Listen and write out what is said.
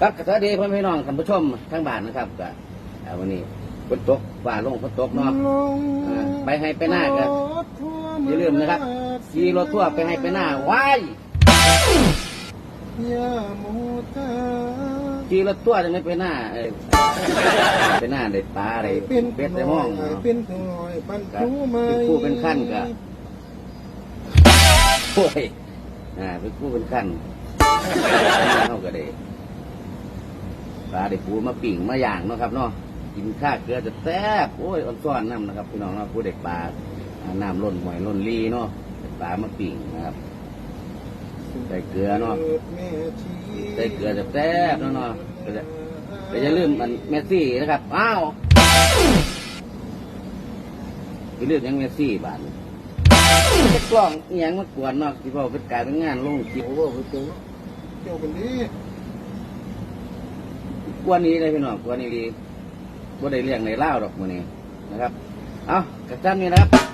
ครับสวัสดีพ่อแม่พี่น้องท่านผู้ชมทั้งบ้านนะครับก็อ่าวันนี้ฝนตกฝ่าลงฝนตกเนาะอ่าไปให้ไปหน้าก็อย่าลืมนะครับขี่รถทั่วร์ไปให้ไปหน้าว้ายยาโมตาขี่รถทั่วร์จะไม่ไปหน้าเออไปหน้าได้ปลาได้เป็นเป็ดได้ห้องเนาะ เป็นหน่อยปันครับทูไม้เป็นผู้เป็นขั้นก็ โอ้ยอ่าเป็นผู้เป็นขั้นเข้าก็ได้ ปลาได้ปูมาปิ่งมาย่างเนาะครับเนาะกินข้าวเกลือจะแซ่บโอ้ยอ่อนซ้อนน้ำนะครับพี่น้องเนาะผู้เด็กปลาน้ำล้นหอยล้นลีเนาะปลามาปิ่งนะครับใส่เกลือเนาะใส่เกลือจะแซ่บเนาะเนาะก็จะก็อย่าลืมมันเมสซี่นะครับอ้าวอย่าลืมยังเมสซี่บาทจะกล้องอหยังมากวนเนาะที่พ่อเป็นการเป็นงานลงคลิปโอ้โหเจ้าเจ้าเป็นนี้ กวนนี้เลยพี่น้องกวนนี้ดีบ่ได้เลี้ยงในเล่าดอกมื้อนี้นะครับ เอากระจันนี่นะครับ